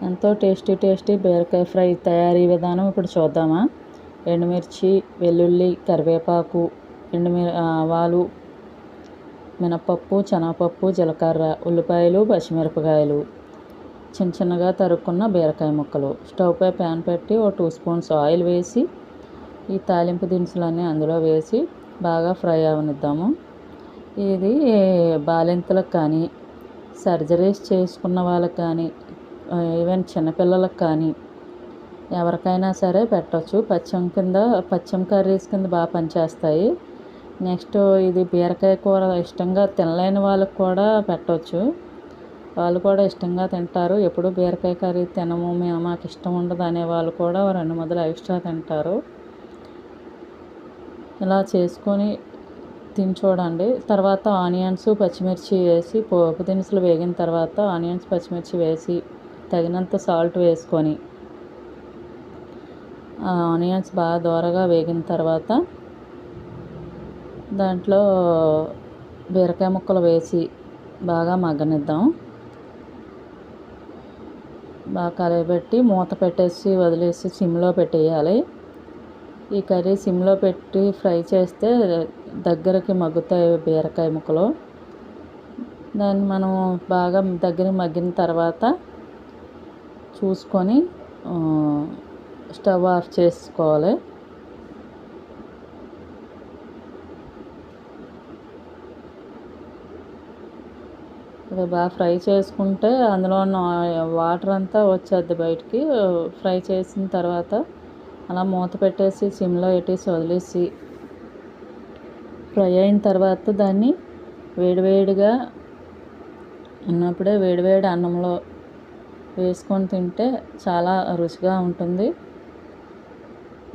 ఎంతో tasty tasty బీరకాయ fry తయారీ విధానం ఇప్పుడు చూద్దామా? ఎండుమిర్చి వెల్లుల్లి కరివేపాకు ఎండుమి ఆవాలు మినపప్పు శనగపప్పు జీలకర్ర ఉల్లిపాయలు పచ్చిమిరపకాయలు. చిన్న చిన్నగా తరుక్కున్న బీరకాయ ముక్కలు. స్టవ్ పై ప్యాన్ పెట్టి ఒక టూ స్పూన్స్ ఆయిల్ వేసి ఈ తాలింపు దినుసులన్నీ అందులో వేసి బాగా ఫ్రై అవనిద్దాము. ఇది బాలింతలకు కానీ సర్జరీస్ చేసుకున్న వాళ్ళకి కానీ ఈవెన్ చిన్నపిల్లలకు కానీ ఎవరికైనా సరే పెట్టచ్చు. పచ్చం కింద పచ్చం కర్రీస్ కింద బాగా పనిచేస్తాయి. నెక్స్ట్ ఇది బీరకాయ కూర ఇష్టంగా తినలేని వాళ్ళకి కూడా పెట్టవచ్చు వాళ్ళు కూడా ఇష్టంగా తింటారు. ఎప్పుడు బీరకాయ కర్రీ తినము మేము మాకు ఇష్టం ఉండదు అనే వాళ్ళు కూడా రెండు మొదలు ఎక్స్ట్రా తింటారు. ఇలా చేసుకొని తిని చూడండి. తర్వాత ఆనియన్స్ పచ్చిమిర్చి వేసి పోపు దినుసులు వేగిన తర్వాత ఆనియన్స్ పచ్చిమిర్చి వేసి తగినంత సాల్ట్ వేసుకొని ఆనియన్స్ బాగా దోరగా వేగిన తర్వాత దాంట్లో బీరకాయ ముక్కలు వేసి బాగా మగ్గనిద్దాం. బాగా కలయబెట్టి మూత పెట్టేసి వదిలేసి సిమ్లో పెట్టేయాలి. ఈ కర్రీ సిమ్లో పెట్టి ఫ్రై చేస్తే దగ్గరకి మగ్గుతాయి బీరకాయ ముక్కలు. దాన్ని మనం బాగా దగ్గర మగ్గిన తర్వాత చూసుకొని స్టవ్ ఆఫ్ చేసుకోవాలి. ఇది బాగా ఫ్రై చేసుకుంటే అందులో ఉన్న వాటర్ అంతా వచ్చేద్ది బయటికి. ఫ్రై చేసిన తర్వాత అలా మూత పెట్టేసి సిమ్లో పెట్టేసి వదిలేసి ఫ్రై అయిన తర్వాత దాన్ని వేడివేడిగా ఉన్నప్పుడే వేడివేడి అన్నంలో వేసుకొని తింటే చాలా రుచిగా ఉంటుంది.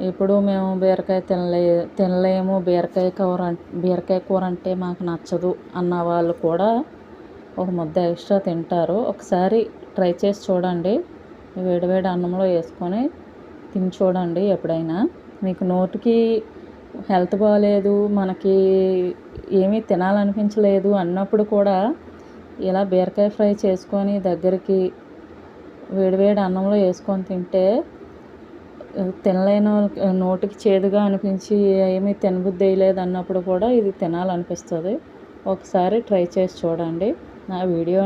ఇప్పుడు మేము బీరకాయ తినలే తినలేము. బీరకాయ కూర బీరకాయ కూర అంటే మాకు నచ్చదు అన్న వాళ్ళు కూడా ఒక ముద్ద ఎక్స్ట్రా తింటారు. ఒకసారి ట్రై చేసి చూడండి. వేడివేడి అన్నంలో వేసుకొని తిని చూడండి ఎప్పుడైనా. మీకు నోటికి హెల్త్ బాగాలేదు మనకి ఏమీ తినాలనిపించలేదు అన్నప్పుడు కూడా ఇలా బీరకాయ ఫ్రై చేసుకొని దగ్గరికి వేడివేడి అన్నంలో వేసుకొని తింటే తినలేని నోటికి చేదుగా అనిపించి ఏమీ తినబుద్ధి వేయలేదు అన్నప్పుడు కూడా ఇది తినాలనిపిస్తుంది. ఒకసారి ట్రై చేసి చూడండి. నా వీడియో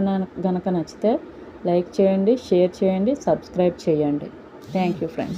కనుక నచ్చితే లైక్ చేయండి షేర్ చేయండి సబ్స్క్రైబ్ చేయండి. Thank you friends.